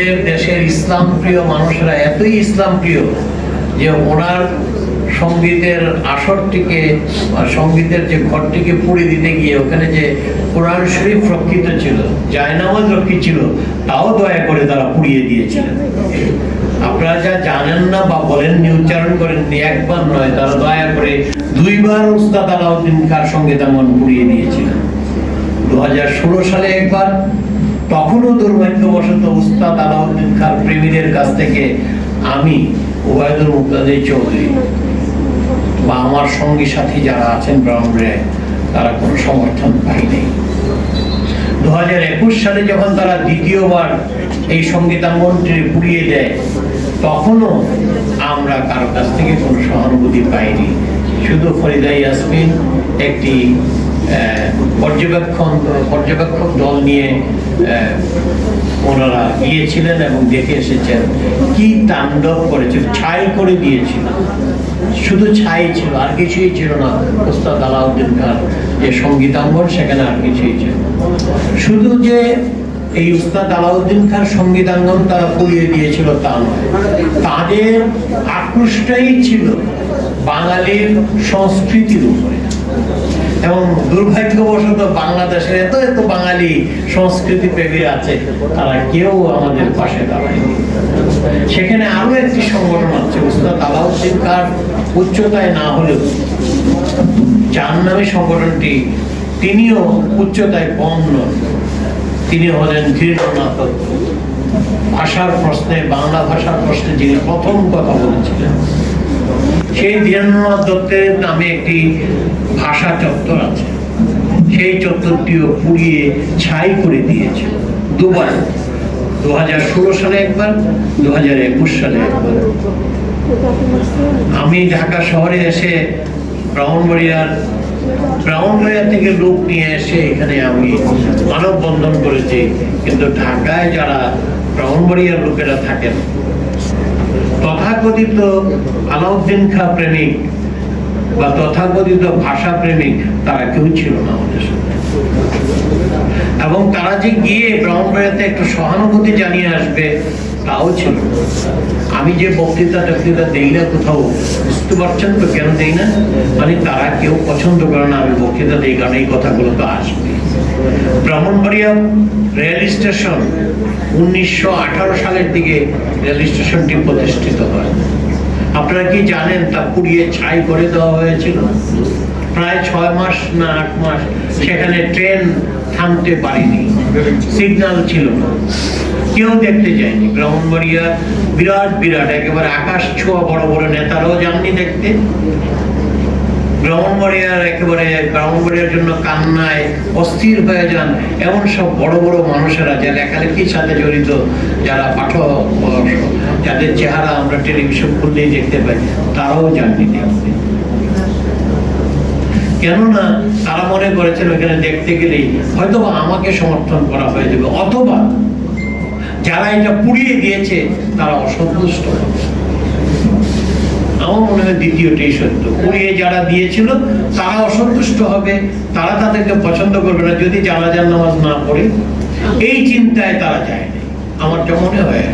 আমাদের দেশের ইসলাম প্রিয় মানুষরা এতই ইসলাম প্রিয় যে ওনার সঙ্গীতের আসরটিকে বা সঙ্গীতের যে ঘরটিকে পুড়ে দিতে গিয়ে ওখানে যে কোরআন শরীফ রক্ষিত ছিল, জায়নামাজ রক্ষিত ছিল, তাও দয়া করে তারা পুড়িয়ে দিয়েছিলেন আপনারা যা জানেন না বা বলেননি উচ্চারণ করেননি একবার নয়, তারা দয়া করে দুইবার উস্তাদ আলাউদ্দিন খার সঙ্গীতাঙ্গন পুড়িয়ে দিয়েছিলেন দু সালে একবার তখনও দুর্ভাগ্যবশত উস্তাদ আলাউদ্দিন খান প্রেমীদের কাছ থেকে আমি ওবায়দুল মুক্তাদের চৌধুরী বা আমার সঙ্গী সাথী যারা আছেন ব্রাহ্মণে, তারা কোনো সমর্থন পাইনি দু হাজার একুশ সালে যখন তারা দ্বিতীয়বার এই সঙ্গীতাঙ্গনটি পুড়িয়ে দেয়, তখনও আমরা কারও কাছ থেকে কোনো সহানুভূতি পাইনি। শুধু ফরিদা ইয়াসমিন একটি পর্যবেক্ষণ, পর্যবেক্ষক দল নিয়ে ওনারা গিয়েছিলেন এবং দেখে এসেছেন কি তাণ্ডব করেছিল, ছাই করে দিয়েছিল। শুধু ছাই ছিল, আর কিছুই ছিল না। ওস্তাদ আলাউদ্দিন খান যে সঙ্গীতাঙ্গন সেখানে আর কিছুই ছিল শুধু যে এই উস্তাদ আলাউদ্দিন খান সঙ্গীতাঙ্গন তারা পুড়িয়ে দিয়েছিল তা নয়, তাদের আকৃষ্টই ছিল বাঙালির সংস্কৃতির উপরে। এবং দুর্ভাগ্যবশত বাংলাদেশের এত এত বাঙালি সংস্কৃতি প্রেমী আছে, তারা কেউ আমাদের পাশে দাঁড়ায়নি। সেখানে আরও একটি সংগঠন আছে, উস্তাদ আলাউদ্দিন খান উচ্চতায় না হলেও। যার নামে সংগঠনটি তিনিও উচ্চতায় কম নন তিনি হলেন দত্ত। ভাষার প্রশ্নে, বাংলা ভাষার প্রশ্নে যিনি প্রথম কথা বলেছিলেন সেই ধীরেন্দ্রনাথ দত্তের নামে একটি ভাষা চত্বর আছে। সেই চত্বরটিও পুড়িয়ে ছাই করে দিয়েছে। দুবার দু হাজার ষোলো সালে একবার দু হাজার একুশ সালে একবার। আমি ঢাকা শহরে এসে ব্রাহ্মণবাড়িয়ার, ব্রাহ্মণবাড়িয়া থেকে লোক নিয়ে এসে এখানে আমি মানববন্ধন করেছি। কিন্তু ঢাকায় যারা ব্রাহ্মণবাড়িয়ার লোকেরা থাকেন তথাকথিত আলাউদ্দিন খা প্রেমিক বা তথাকথিত ভাষা প্রেমিক তারা কেউ ছিল না আমাদের এবং তারা যে গিয়ে ব্রাহ্মণবাড়িয়াতে একটা সহানুভূতি জানিয়ে আসবে তাও ছিল। আমি যে বক্তৃতা টক্তৃতা দেই না কোথাও, বুঝতে পারছেন তো কেন দেই না? মানে তারা কেউ পছন্দ করে না আমি বক্তৃতা দেই, কারণ এই কথাগুলো তো আসবে। ব্রাহ্মণবাড়িয়া রেল স্টেশন উনিশশো আঠারো সালের দিকে রেল স্টেশনটি প্রতিষ্ঠিত হয়। আপনারা কি জানেন, তা পুড়িয়ে ছাই করে দেওয়া হয়েছিল? প্রায় ছয় মাস না আট মাস সেখানে ট্রেন থামতে পারিনি। সিগন্যাল ছিল না। কেউ দেখতে যায়নি। ব্রাহ্মণবাড়িয়া বিরাট বিরাট, একেবারে আকাশ ছোঁয়া বড় বড় নেতারাও যাননি দেখতে। ব্রাহ্মণবাড়িয়ার একেবারে ব্রাহ্মণবাড়িয়ার জন্য কান্নায় অস্থির হয়ে যান এমন সব বড় বড় মানুষেরা যারা লেখালেখির সাথে জড়িত, যারা পাঠক, যাদের চেহারা আমরা টেলিভিশন খুললেই দেখতে পাই, তারাও যাননি দেখতে। কেননা তারা মনে করেছেন ওখানে দেখতে গেলেই হয়তো আমাকে সমর্থন করা হয়ে যাবে, অথবা যারা এটা পুড়িয়ে দিয়েছে, তারা অসন্তুষ্ট। আমার মনে হয় দ্বিতীয়টাই সত্য। পুড়িয়ে যারা দিয়েছিল, তারা অসন্তুষ্ট হবে, তারা তাদেরকে পছন্দ করবে না। যদি জানাজার নামাজ না পড়ে, এই চিন্তায় তারা যায় না আমার যা মনে হয়।